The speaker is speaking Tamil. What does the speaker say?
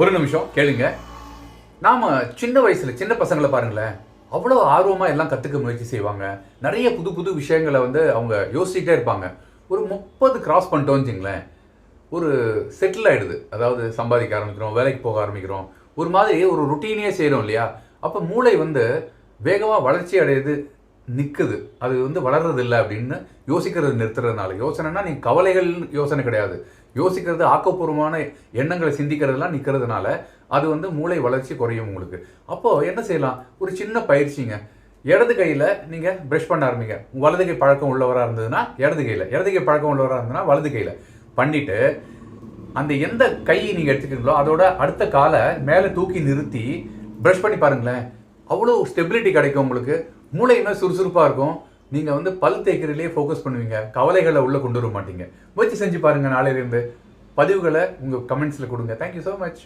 ஒரு நிமிஷம் கேளுங்க. நாம் சின்ன வயசில் சின்ன பசங்களை பாருங்களேன். அவ்வளோ ஆர்வமாக எல்லாம் கற்றுக்க முயற்சி செய்வாங்க. நிறைய புது புது விஷயங்களை வந்து அவங்க யோசிச்சுட்டே இருப்பாங்க. ஒரு முப்பது கிராஸ் பண்ணிட்டோம்னு வச்சிங்களேன். ஒரு செட்டில் ஆயிடுது. அதாவது சம்பாதிக்க ஆரம்பிக்கிறோம் வேலைக்கு போக ஆரம்பிக்கிறோம். ஒரு மாதிரி ஒரு ருட்டீனே செய்கிறோம் இல்லையா? அப்போ மூளை வந்து வேகமாக வளர்ச்சி அடையுது நிற்குது அது வந்து வளர்றது இல்லை அப்படின்னு யோசிக்கிறது நிறுத்துறதுனால. யோசனைனா நீ கவலைகள் யோசனை கிடையாது. யோசிக்கிறது ஆக்கப்பூர்வமான எண்ணங்களை சிந்திக்கிறதுலாம் நிற்கிறதுனால அது வந்து மூளை வளர்ச்சி குறையும் உங்களுக்கு. அப்போது என்ன செய்யலாம்? ஒரு சின்ன பயிற்சிங்க. இடது கையில் நீங்கள் ப்ரஷ் பண்ண ஆரம்பிங்க. வலது கை பழக்கம் உள்ளவராக இருந்ததுன்னா இடது கையில். இடது கை பழக்கம் உள்ளவராக இருந்ததுன்னா வலது கையில். பண்ணிவிட்டு அந்த எந்த கை நீங்கள் எடுத்துக்கிறீங்களோ அதோட அடுத்த காலை மேலே தூக்கி நிறுத்தி ப்ரஷ் பண்ணி பாருங்களேன். அவ்வளோ ஸ்டெபிலிட்டி கிடைக்கும் உங்களுக்கு. மூளை இன்னும் சுறுசுறுப்பாக இருக்கும். நீங்கள் வந்து பல் தேய்க்கிறதுலேயே ஃபோக்கஸ் பண்ணுவீங்க. கவலைகளை உள்ளே கொண்டு வர மாட்டீங்க. முயற்சி செஞ்சு பாருங்கள் நாளையிலேருந்து. பதிவுகளை உங்கள் கமெண்ட்ஸில் கொடுங்க. Thank you so much